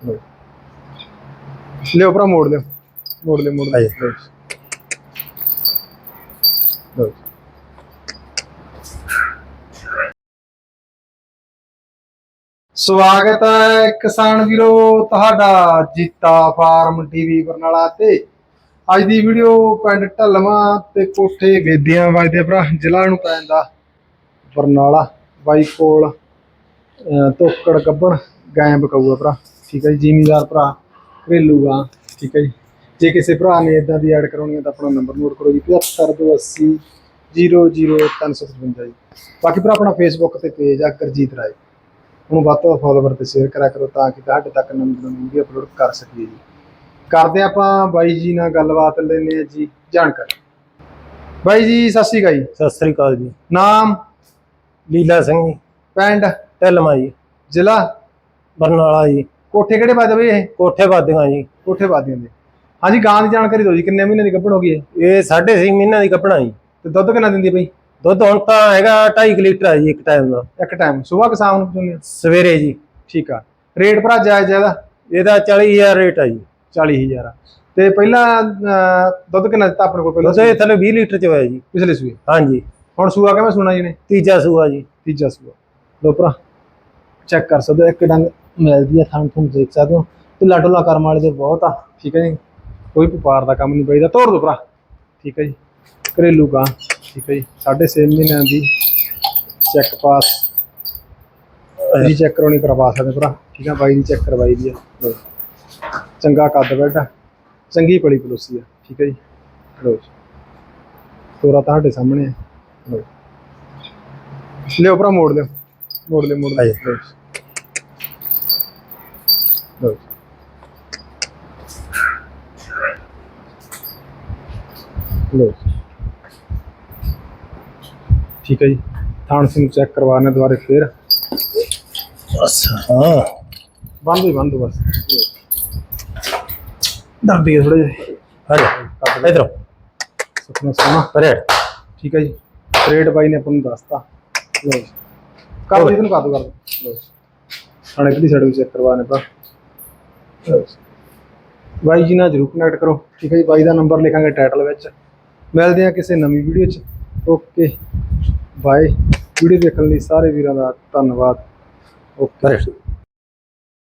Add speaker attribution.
Speaker 1: ਲਓ। ਭਰਾ ਮੋੜ ਲਿਓ। ਮੋੜ ਲਿਓ ਮੋੜ ਲਿਓ। ਸਵਾਗਤ ਹੈ ਕਿਸਾਨ ਵੀਰੋ ਤੁਹਾਡਾ ਜੀਤਾ ਫਾਰਮ ਟੀਵੀ ਬਰਨਾਲਾ ਤੇ। ਅੱਜ ਦੀ ਵੀਡੀਓ ਪਿੰਡ ਢਲਵਾਂ ਤੇ ਕੋਠੇ ਵੇਦਿਆਂ ਵੱਜਦੇ ਭਰਾ ਜ਼ਿਲ੍ਹਾ ਨੂੰ ਪੈ ਜਾਂਦਾ ਬਰਨਾਲਾ ਬਾਈ ਕੋਲ ਤੋਕੜ ਗੱਬਣ ਗਾਂ ਬਕਾਊਆ ਭਰਾ। ਠੀਕ ਹੈ ਜੀ ਜ਼ਿਮੀਦਾਰ ਭਰਾ ਘਰੇਲੂ ਗਾਂ ਠੀਕ ਹੈ ਜੀ। ਜੇ ਕਿਸੇ ਭਰਾ ਨੇ ਇਦਾਂ ਦੀ ਐਡ ਕਰਾਉਣੀ ਹੈ ਤਾਂ ਆਪਣਾ ਨੰਬਰ ਨੋਟ ਕਰੋ ਜੀ 7580 00355 ਜੀ। ਬਾਕੀ ਭਰਾ ਆਪਣਾ ਫੇਸਬੁੱਕ ਤੇ ਪੇਜ ਆ ਕਰਜੀਤ ਰਾਏ। ਉਹਨੂੰ ਵੱਧ ਤੋਂ ਵੱਧ ਫੋਲੋਵਰ ਤੇ ਸ਼ੇਅਰ ਕਰਿਆ ਕਰੋ ਤਾਂ ਕਿ ਤੁਹਾਡੇ ਤੱਕ ਨਵੀਂ ਨਵੀਂ ਵੀਡੀਓ ਅਪਲੋਡ ਕਰ ਸਕੀਏ ਜੀ। ਕਰਦੇ ਆਪਾਂ ਬਾਈ ਜੀ ਨਾਲ ਗੱਲਬਾਤ ਲੈਨੇ ਆ ਜੀ ਜਾਣਕਾਰੀ। ਬਾਈ ਜੀ ਸਤਿ ਸ਼੍ਰੀ ਅਕਾਲ ਜੀ।
Speaker 2: ਸਤਿ ਸ੍ਰੀ ਅਕਾਲ ਜੀ।
Speaker 1: ਨਾਮ?
Speaker 2: ਲੀਲਾ ਸਿੰਘ ਜੀ।
Speaker 1: ਪਿੰਡ?
Speaker 2: ਢਿਲਮਾ ਜੀ।
Speaker 1: ਜ਼ਿਲ੍ਹਾ?
Speaker 2: ਬਰਨਾਲਾ ਜੀ।
Speaker 1: ਕੋਠੇ ਕਿਹੜੇ ਵੱਜਦੇ ਬਈ ਇਹ?
Speaker 2: ਕੋਠੇ ਵਾਦੀਆਂ ਜੀ।
Speaker 1: ਕੋਠੇ ਵਾਦੀਆਂ ਦੇ ਹਾਂਜੀ ਗਾਂ ਦੀ ਜਾਣਕਾਰੀ ਦਿਓ ਜੀ ਕਿੰਨੇ ਮਹੀਨੇ ਦੀ ਗੱਭਣ ਹੋ ਗਈ ਇਹ?
Speaker 2: ਇਹ 6.5 ਮਹੀਨਿਆਂ ਦੀ ਕੱਪੜਾ ਜੀ।
Speaker 1: ਤੇ ਦੁੱਧ ਕਿੰਨਾ ਦਿੰਦੀ ਹੈ ਬਈ?
Speaker 2: ਦੁੱਧ ਹੁਣ ਤਾਂ ਹੈਗਾ 2.5 ਲੀਟਰ ਆ ਜੀ ਇੱਕ ਟਾਈਮ ਦਾ।
Speaker 1: ਇੱਕ ਟਾਈਮ ਸਵੇਰ ਕਿ ਸ਼ਾਮ ਨੂੰ
Speaker 2: ਸਵੇਰੇ ਜੀ।
Speaker 1: ਠੀਕ ਆ। ਰੇਟ ਭਰਾ ਜਾਇਜ਼ ਜ਼ਿਆਦਾ
Speaker 2: ਇਹਦਾ? 40000 ਰੇਟ ਆ ਜੀ।
Speaker 1: 40000 ਆ। ਤੇ ਪਹਿਲਾਂ ਅਹ, ਦੁੱਧ ਕਿੰਨਾ ਦਿੱਤਾ ਆਪਣੇ ਕੋਲ ਪਹਿਲਾਂ
Speaker 2: ਦੁੱਧ ਇਹ ਥੱਲੇ 20 ਲੀਟਰ ਚ ਹੋਇਆ ਜੀ।
Speaker 1: ਪਿਛਲੇ ਸੂਏ?
Speaker 2: ਹਾਂਜੀ
Speaker 1: ਹੁਣ ਸੂਆ ਕਿਵੇਂ ਸੁਣਾ ਜੀ ਨੇ
Speaker 2: ਤੀਜਾ ਸੂਆ ਜੀ।
Speaker 1: ਤੀਜਾ ਸੂਆ। ਲੋ ਭਰਾ ਚੈੱਕ ਕਰ ਸਕਦੇ ਹੋ ਇੱਕ ਡੰਗ ਮਿਲਦੀ ਆ ਥਣ ਥਣ ਦੇਖ ਸਕਦੇ ਹੋ। ਤੇ ਲਾਡੋਲਾ ਕਰਮ ਵਾਲੇ ਦੇ ਬਹੁਤ ਆ ਠੀਕ ਹੈ ਜੀ? ਕੋਈ ਵਪਾਰ ਦਾ ਕੰਮ ਨਹੀਂ ਪਈਦਾ ਤੋੜ ਦੋ ਭਰਾ। ਠੀਕ ਹੈ ਜੀ? ਘਰੇਲੂ ਗਾਂ ਠੀਕ ਹੈ ਜੀ? 6.5 ਮਹੀਨਿਆਂ ਦੀ ਚੈੱਕ ਪਾਸ ਜੀ ਚੈੱਕ ਕਰਾਉਣੀ ਕਰਵਾ ਸਕਦੇ ਭਰਾ। ਠੀਕ ਆ ਬਾਈ ਦੀ ਚੈੱਕ ਕਰਵਾਈ ਦੀ ਆ। ਚੰਗਾ ਕੱਦ ਬੈਠਾ ਚੰਗੀ ਪਲੀ ਪਲੋਸੀ ਆ। ਠੀਕ ਹੈ ਜੀ? ਲੋ ਜੀ। ਤੋਰਾ ਤੁਹਾਡੇ ਸਾਹਮਣੇ ਆ। ਲਓ ਭਰਾ ਮੋੜ ਲਿਓ। ਮੋੜ ਲਿਓ ਮੋੜ ਲਿਓ। ਲਓ। ਜੀ। ਠੀਕ ਹੈ ਜੀ। ਥਾਣ ਸਿੰਘ ਚੈੱਕ ਕਰਵਾਉਣੇ ਦੁਬਾਰੇ ਫੇਰ।
Speaker 2: ਬਸ। ਹਾਂ।
Speaker 1: ਬੰਦ ਹੀ ਬੰਦ ਬਸ। ਦਰਦੀ ਹੈ ਥੋੜੇ ਜਿਹਾ।
Speaker 2: ਹਰੇ ਇਧਰੋਂ।
Speaker 1: ਸੁਪਨਾ ਸੋਨਾ
Speaker 2: ਪਰੇ
Speaker 1: ਠੀਕ ਹੈ ਜੀ। ਰੇਟ ਬਾਈ ਨੇ ਆਪਾਂ ਨੂੰ ਦੱਸਤਾ। ਲਓ ਜੀ। ਕਰ ਦੇ ਇਹਨੂੰ ਕਰ ਦੋ ਕਰ ਦੋ ਹੁਣ ਇਧਰਲੀ ਸਾਈਡ ਵੀ ਚੈੱਕ ਕਰਵਾਣੇ ਪਾ। ਬਾਈ ਜੀ ਨਾਲ ਜਰੂਰ ਕਨੈਕਟ ਕਰੋ। ਠੀਕ ਹੈ ਜੀ, ਬਾਈ ਦਾ ਨੰਬਰ ਲਿਖਾਂਗੇ ਟਾਈਟਲ ਵਿੱਚ। ਮਿਲਦੇ ਆ ਕਿਸੇ ਨਵੀਂ ਵੀਡੀਓ 'ਚ। ਓਕੇ ਬਾਏ ਵੀਡੀਓ ਦੇਖਣ ਲਈ ਸਾਰੇ ਵੀਰਾਂ ਦਾ ਧੰਨਵਾਦ। ਓਕੇ